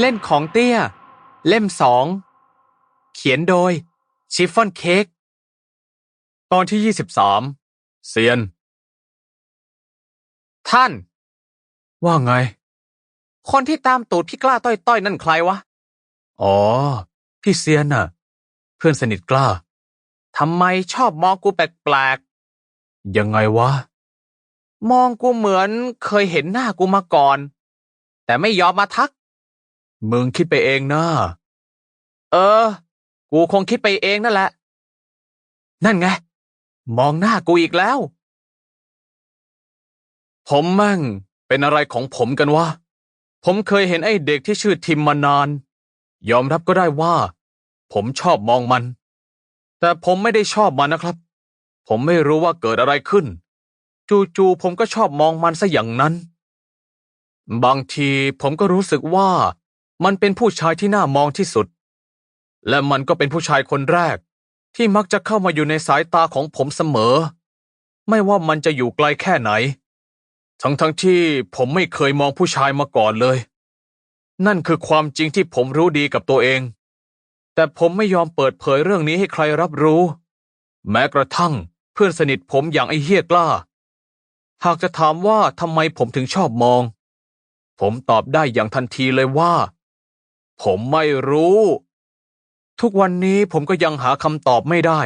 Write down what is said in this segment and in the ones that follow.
เล่นของเตี้ย เล่มสอง เขียนโดย ชิฟฟ่อนเค้ก ตอนที่ยี่สิบสามเซียน ท่าน ว่าไง คนที่ตามตูดพี่กล้าต้อยๆ นั่นใครวะ อ๋อ พี่เซียนน่ะ เพื่อนสนิทกล้า ทำไมชอบมองกูแปลกๆ ยังไงวะ มองกูเหมือนเคยเห็นหน้ากูมาก่อน แต่ไม่ยอมมาทัก มึงคิดไปเองนะเออ กูคงคิดไปเองนั่นแหละ นั่นไง มองหน้ากูอีกแล้ว ผมแม่งเป็นอะไรของผมกันวะ ผมเคยเห็นไอ้เด็กที่ชื่อทิมมานาน ยอมรับก็ได้ว่า ผมชอบมองมัน แต่ผมไม่ได้ชอบมันนะครับ ผมไม่รู้ว่าเกิดอะไรขึ้น จู่ๆผมก็ชอบมองมันซะอย่างนั้น บางทีผมก็รู้สึกว่า มันเป็นผู้ชายที่น่ามองที่สุด และมันก็เป็นผู้ชายคนแรก ที่มักจะเข้ามาอยู่ในสายตาของผมเสมอ ไม่ว่ามันจะอยู่ไกลแค่ไหน ทั้งทั้งๆที่ผมไม่เคยมองผู้ชายมาก่อนเลย นั่นคือความจริงที่ผมรู้ดีกับตัวเอง แต่ผมไม่ยอมเปิดเผยเรื่องนี้ให้ใครรับรู้ แม้กระทั่งเพื่อนสนิทผมอย่างไอ้เฮียกล้า หากจะถามว่าทำไมผมถึงชอบมอง ผมตอบได้อย่างทันทีเลยว่า ผมไม่รู้ ทุกวันนี้ผมก็ยังหาคำตอบไม่ได้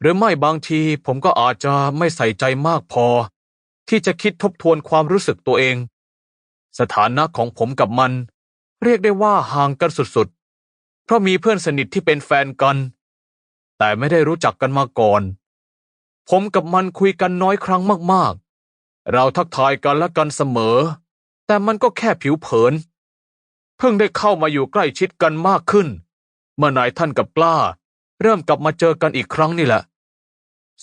หรือไม่บางทีผมก็อาจจะไม่ใส่ใจมากพอ ที่จะคิดทบทวนความรู้สึกตัวเอง สถานะของผมกับมัน เรียกได้ว่าห่างกันสุดๆ เพราะมีเพื่อนสนิทที่เป็นแฟนกัน แต่ไม่ได้รู้จักกันมาก่อน ผมกับมันคุยกันน้อยครั้งมาก เราทักทายกันและกันเสมอ แต่มันก็แค่ผิวเผิน เพิ่งได้เข้ามาอยู่ใกล้ชิดกันมากขึ้น เมื่อนายท่านกับกล้า เริ่มกลับมาเจอกันอีกครั้งนี่แหละ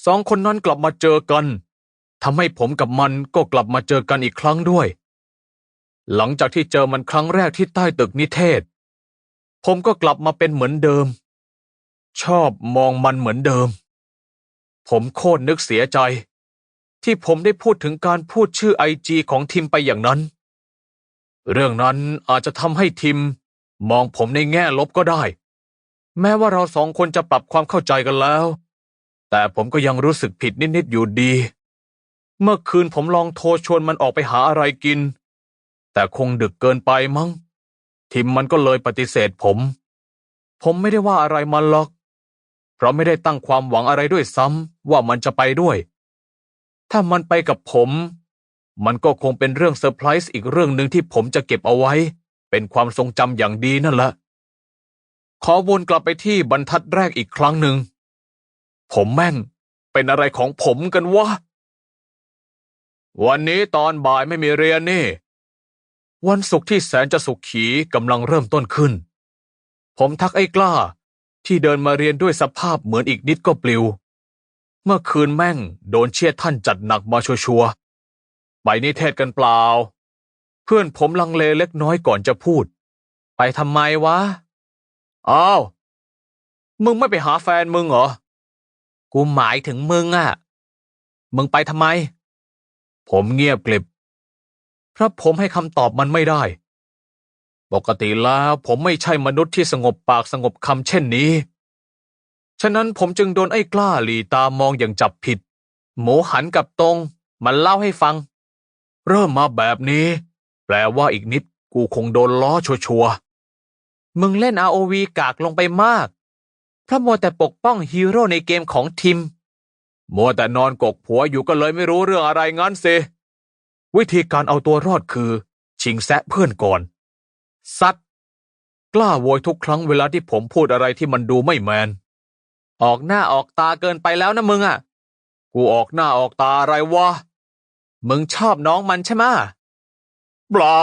สองคนนั้นกลับมาเจอกันทำให้ผมกับมันก็กลับมาเจอกันอีกครั้งด้วย หลังจากที่เจอมันครั้งแรกที่ใต้ตึกนิเทศ ผมก็กลับมาเป็นเหมือนเดิม ชอบมองมันเหมือนเดิม ผมโคตรนึกเสียใจ ที่ผมได้พูดถึงการพูดชื่อไอจีของทิมไปอย่างนั้น เรื่องนั้นอาจจะทำให้ทิม มองผมในแง่ลบก็ได้ แม้ว่าเราสองคนจะปรับความเข้าใจกันแล้ว แต่ผมก็ยังรู้สึกผิดนิดๆอยู่ดี เมื่อคืนผมลองโทรชวนมันออกไปหาอะไรกิน แต่คงดึกเกินไปมั้ง ทิมมันก็เลยปฏิเสธผม ผมไม่ได้ว่าอะไรมันหรอก เพราะไม่ได้ตั้งความหวังอะไรด้วยซ้ำว่ามันจะไปด้วย ถ้ามันไปกับผม มันก็คงเป็นเรื่องเซอร์ไพรส์อีกเรื่องหนึ่งที่ผมจะเก็บเอาไว้ เป็นความทรงจำอย่างดีนั่นแหละ ขอวนกลับไปที่บรรทัดแรกอีกครั้งหนึ่ง ผมแม่ง เป็นอะไรของผมกันวะ วันนี้ตอนบ่ายไม่มีเรียนนี่ วันศุกร์ที่แสนจะสุขขีกำลังเริ่มต้นขึ้น ผมทักไอ้กล้า ที่เดินมาเรียนด้วยสภาพเหมือนอีกนิดก็ปลิว เมื่อคืนแม่งโดนเชียท่านจัดหนักมาชัวร์ๆไปนิเทศกันเปล่า เพื่อนผมลังเลเล็กน้อยก่อนจะพูด ไปทำไมวะ อ้าว มึงไม่ไปหาแฟนมึงเหรอ กูหมายถึงมึงอะมึงไปทำไม ผมเงียบกลิบเพราะผมให้คำตอบมันไม่ได้ ปกติแล้วผมไม่ใช่มนุษย์ที่สงบปากสงบคำเช่นนี้ ฉะนั้นผมจึงโดนไอ้กล้าหลีตามองอย่างจับผิด หมูหันกับตรงมันเล่าให้ฟัง เริ่มมาแบบนี้ แปลว่าอีกนิดกูคงโดนล้อชัวร์ๆมึงเล่น ROV กากลงไปมาก เพราะมัวแต่ปกป้องฮีโร่ในเกมของทีมมัวแต่นอนกกผัวอยู่ก็เลยไม่รู้เรื่องอะไรงั้นสิวิธีการเอาตัวรอดคือ ชิงแซะเพื่อนก่อน ซัดกล้าโวยทุกครั้งเวลาที่ผมพูดอะไรที่มันดูไม่แมน ออกหน้าออกตาเกินไปแล้วนะมึงอะ กูออกหน้าออกตาอะไรวะ มึงชอบน้องมันใช่ไหมเปล่า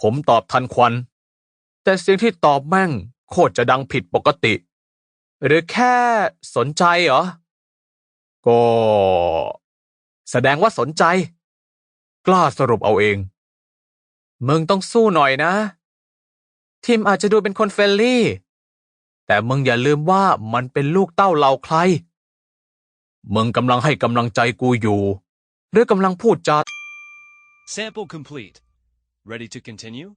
ผมตอบทันควัน แต่เสียงที่ตอบแม่งโคตรจะดังผิดปกติ หรือแค่สนใจเหรอ ก็ แสดงว่าสนใจ กล้าสรุปเอาเอง มึงต้องสู้หน่อยนะ ทีมอาจจะดูเป็นคนเฟรนลี่ แต่มึงอย่าลืมว่ามันเป็นลูกเต้าเราใคร มึงกำลังให้กำลังใจกูอยู่ หรือกำลังพูดจา Sample complete. Ready to continue?